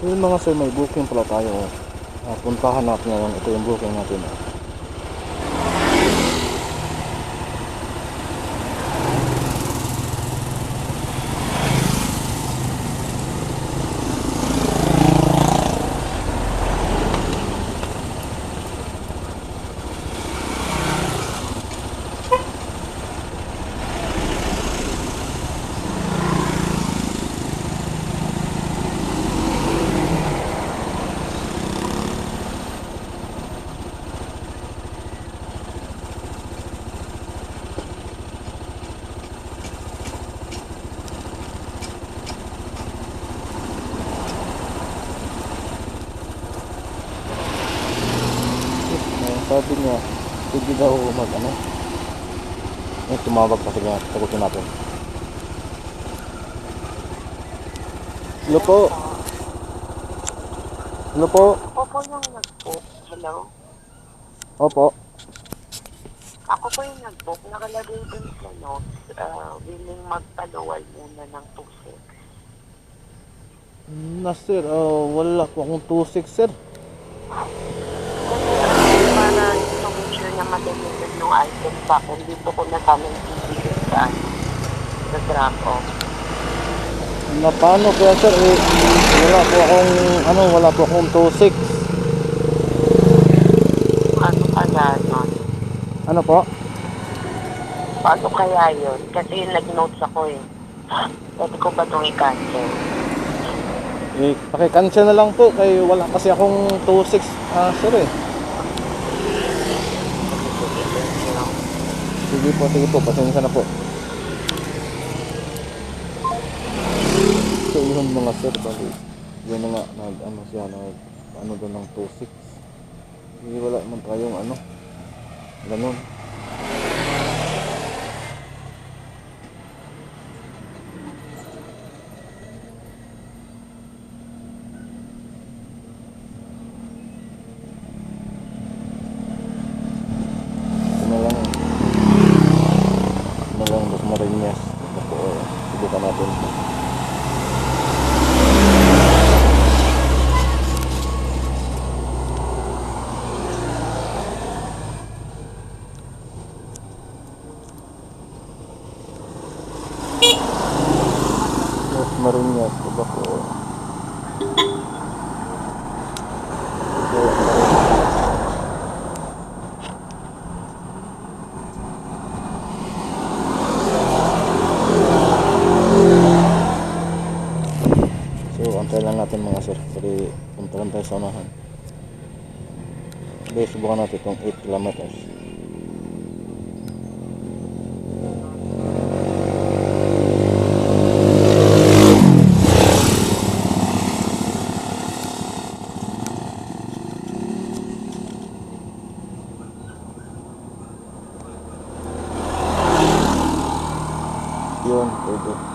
So yun mga sir, may booking pala tayo. Uh, puntahan natin ngayon. Ito yung booking natin. Uh, sabi niya, hindi daw mag ano. Eh, tumawag pa niya. Sagutin natin. Hello po. Hello po. Ako po yung nag-book. Hello? Opo. Ako po yung nag-book. Nakalagay dun sa notes. Uh, willing magpaluwal muna ng 2-6. Na sir, uh, wala po akong 2.6 sir. Yung item sa akin, dito ko na sana ibigay sa ano, sa drop off. Na paano kaya sir? Eh, wala po akong, ano, wala po akong 2.6. Ano kaya yun? Ano po? Paano kaya yun? Kasi nag-notes ako eh. Pwede ko ba itong i-cancel? Eh, paki-cancel na lang po kay wala kasi akong 2.6 ah sir eh. Sige po, sige po, pasensya na po. So yun mga sir, bali, yun na nga, nag, ano siya, nag, ano doon ng 2.6. Hindi wala man tayong ano, ganun. Ito na lang. Ito na lang, Dos Marinas. Ito po, eh, subukan natin. Dos Marinas, ito po. Ito, So, antay lang natin mga sir. Kasi punta lang tayo sa unahan. Okay, subukan natin itong 8 kilometers. Yun, pwede.